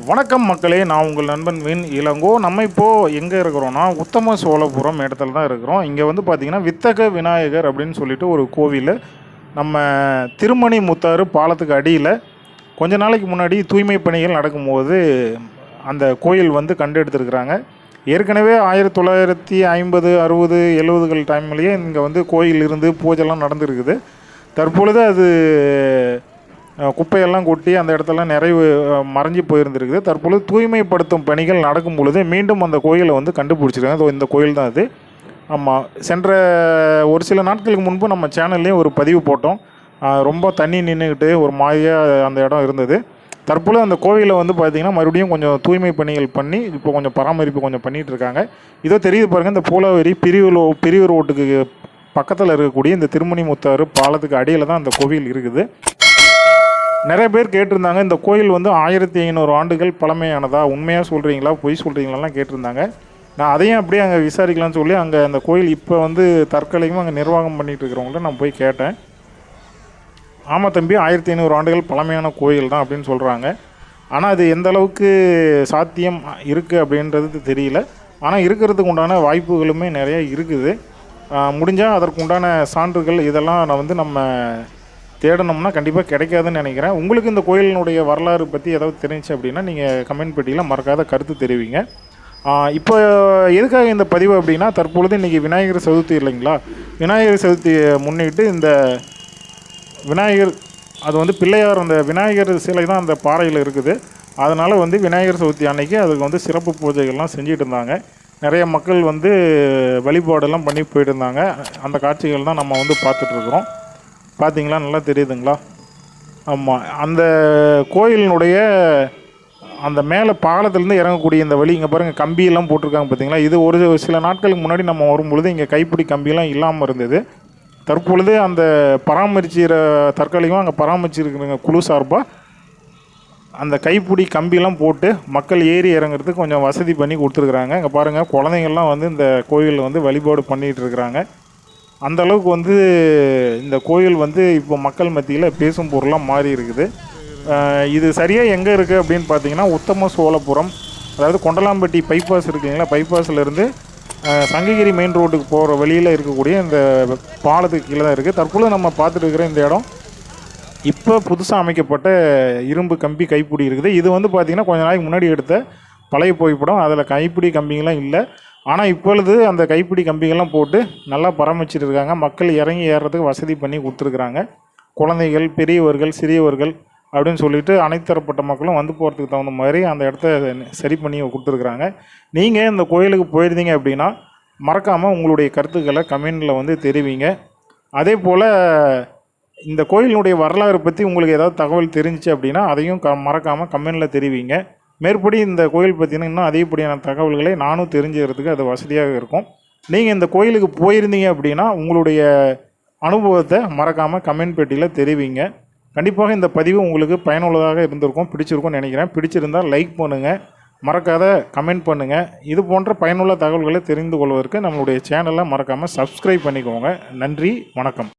வணக்கம் மக்களே நான் உங்கள் நண்பன் வின் இளங்கோ. நம்ம இப்போது எங்கே இருக்கிறோன்னா உத்தம சோழபுரம் இடத்துல தான் இருக்கிறோம். இங்கே வந்து பார்த்திங்கன்னா வித்தக விநாயகர் அப்படின்னு சொல்லிட்டு ஒரு கோவில். நம்ம திருமணி முத்தாறு பாலத்துக்கு அடியில். கொஞ்ச நாளைக்கு முன்னாடி தூய்மை பணிகள் நடக்கும்போது அந்த கோயில் வந்து கண்டெடுத்துருக்குறாங்க. ஏற்கனவே ஆயிரத்தி தொள்ளாயிரத்தி ஐம்பது அறுபது எழுபதுகள் டைம்லேயே இங்கே வந்து கோயில் இருந்து பூஜைலாம் நடந்துருக்குது. தற்பொழுது அது குப்பையெல்லாம் கொட்டி அந்த இடத்துல நிறைவு மறைஞ்சு போயிருந்திருக்குது. தற்பொழுது தூய்மைப்படுத்தும் பணிகள் நடக்கும் பொழுது மீண்டும் அந்த கோயிலை வந்து கண்டுபிடிச்சிருக்காங்க. இந்த கோயில் தான் அது ஆமாம் சென்ற ஒரு சில நாட்களுக்கு முன்பு நம்ம சேனல்லையும் ஒரு பதிவு போட்டோம். ரொம்ப தண்ணி நின்றுக்கிட்டு ஒரு மாதிரியாக அந்த இடம் இருந்தது. தற்பொழுது அந்த கோவிலை வந்து பார்த்திங்கன்னா மறுபடியும் கொஞ்சம் தூய்மை பணிகள் பண்ணி இப்போ கொஞ்சம் பராமரிப்பு கொஞ்சம் பண்ணிகிட்டு இருக்காங்க இதோ தெரியுது பாருங்கள் இந்த பூலாவரி பிரிவு பிரிவு ரோட்டுக்கு பக்கத்தில் இருக்கக்கூடிய இந்த திருமணி முத்தாறு பாலத்துக்கு அடியில் தான் அந்த கோவில் இருக்குது. நிறைய பேர் கேட்டிருந்தாங்க இந்த கோயில் வந்து ஆயிரத்தி ஐநூறு ஆண்டுகள் பழமையானதா உண்மையாக சொல்கிறீங்களா பொய் சொல்கிறீங்களாலாம் கேட்டிருந்தாங்க. நான் அதையும் அப்படியே அங்கே விசாரிக்கலாம்னு சொல்லி அங்கே அந்த கோயில் இப்போ வந்து தற்காலிகமாக அங்கே நிர்வாகம் பண்ணிகிட்டு இருக்கிறவங்கள்ட்ட நான் போய் கேட்டேன். ஆமாம் தம்பி ஆயிரத்தி ஐநூறு ஆண்டுகள் பழமையான கோயில் தான் அப்படின்னு சொல்கிறாங்க ஆனால் அது எந்த அளவுக்கு சாத்தியம் இருக்குது அப்படின்றது தெரியல. ஆனால் இருக்கிறதுக்கு உண்டான வாய்ப்புகளுமே நிறைய இருக்குது. முடிஞ்சால் அதற்கு உண்டான சான்றுகள் இதெல்லாம் நான் வந்து நம்ம தேடணும்னா கண்டிப்பாக கிடைக்காதுன்னு நினைக்கிறேன். உங்களுக்கு இந்த கோயிலினுடைய வரலாறு பற்றி ஏதாவது தெரிஞ்சுச்சு அப்படின்னா நீங்கள் கமெண்ட் பெட்டியில் மறக்காத கருத்து தெரிவிங்க. இப்போ எதுக்காக இந்த பதிவு அப்படின்னா தற்பொழுது இன்றைக்கி விநாயகர் சதுர்த்தி இல்லைங்களா? விநாயகர் சதுர்த்தியை முன்னிட்டு இந்த விநாயகர் அது வந்து பிள்ளையார் அந்த விநாயகர் சிலை தான் அந்த பாறையில் இருக்குது. அதனால் வந்து விநாயகர் சதுர்த்தி அன்னைக்கு அதுக்கு வந்து சிறப்பு பூஜைகள்லாம் செஞ்சுட்டு இருந்தாங்க. நிறைய மக்கள் வந்து வழிபாடெல்லாம் பண்ணி போயிட்டு இருந்தாங்க அந்த காட்சிகள் தான் நம்ம வந்து பார்த்துட்ருக்குறோம் பார்த்தீங்களா? நல்லா தெரியுதுங்களா? ஆமாம் அந்த கோயிலினுடைய அந்த மேலே பாலத்துலேருந்து இறங்கக்கூடிய இந்த வழி இங்கே பாருங்கள் கம்பியெல்லாம் போட்டிருக்காங்க பார்த்தீங்களா? இது ஒரு சில நாட்களுக்கு முன்னாடி நம்ம வரும்பொழுது இங்கே கைப்பிடி கம்பியெல்லாம் இல்லாமல் இருந்தது. தற்பொழுது அந்த பராமரிச்சிற தற்காலிகமாக அங்கே பராமரிச்சிருக்கிற குழு சார்பாக அந்த கைப்பிடி கம்பியெல்லாம் போட்டு மக்கள் ஏறி இறங்குறதுக்கு கொஞ்சம் வசதி பண்ணி கொடுத்துருக்குறாங்க. இங்கே பாருங்கள் குழந்தைங்கள்லாம் வந்து இந்த கோயிலில் வந்து வழிபாடு பண்ணிகிட்டு இருக்கிறாங்க. அந்த அளவுக்கு வந்து இந்த கோயில் வந்து இப்போ மக்கள் மத்தியில் பேசும் பொருளாக மாறி இருக்குது. இது சரியாக எங்கே இருக்குது அப்படின்னு பார்த்தீங்கன்னா உத்தம சோழபுரம். அதாவது கொண்டலாம்பட்டி பைபாஸ் இருக்குங்களா பைபாஸ்லேருந்து சங்ககிரி மெயின் ரோட்டுக்கு போகிற வழியில் இருக்கக்கூடிய இந்த பாலத்துக்கு கீழே தான் இருக்குது தற்பொழுது நம்ம பார்த்துட்டு இருக்கிற இந்த இடம். இப்போ புதுசாக அமைக்கப்பட்ட இரும்பு கம்பி கைப்பிடி இருக்குது. இது வந்து பார்த்திங்கன்னா கொஞ்ச நாளைக்கு முன்னாடி எடுத்த பழைய புகைப்படம் அதில் கைப்பிடி கம்பிங்கெல்லாம் இல்லை. ஆனால் இப்பொழுது அந்த கைப்பிடி கம்பிகள்லாம் போட்டு நல்லா பராமரிச்சுட்டு இருக்காங்க மக்கள் இறங்கி ஏறுறதுக்கு வசதி பண்ணி கொடுத்துருக்குறாங்க. குழந்தைகள் பெரியவர்கள் சிறியவர்கள் அப்படின்னு சொல்லிட்டு அனைத்து தரப்பட்ட மக்களும் வந்து போகிறதுக்கு தகுந்த மாதிரி அந்த இடத்த சரி பண்ணி கொடுத்துருக்குறாங்க. நீங்கள் இந்த கோயிலுக்கு போயிருந்தீங்க அப்படின்னா மறக்காமல் உங்களுடைய கருத்துக்களை கமெண்டில் வந்து தெரிவிங்க. அதே போல் இந்த கோயிலினுடைய வரலாறு பற்றி உங்களுக்கு ஏதாவது தகவல் தெரிஞ்சுச்சு அப்படின்னா அதையும் க மறக்காமல் கமெண்டில் தெரிவிங்க. மேற்படி இந்த கோயில் பற்றின இன்னும் அதிகப்படியான தகவல்களை நானும் தெரிஞ்சுக்கிறதுக்கு அது வசதியாக இருக்கும். நீங்கள் இந்த கோயிலுக்கு போயிருந்தீங்க அப்படின்னா உங்களுடைய அனுபவத்தை மறக்காமல் கமெண்ட் பெட்டியில் தெரிவிங்க. கண்டிப்பாக இந்த பதிவு உங்களுக்கு பயனுள்ளதாக இருந்திருக்கும் பிடிச்சிருக்கும்னு நினைக்கிறேன். பிடிச்சிருந்தால் லைக் பண்ணுங்கள் மறக்காத கமெண்ட் பண்ணுங்கள் இது போன்ற பயனுள்ள தகவல்களை தெரிந்து கொள்வதற்கு நம்மளுடைய சேனலை மறக்காமல் சப்ஸ்கிரைப் பண்ணிக்கோங்க. நன்றி வணக்கம்.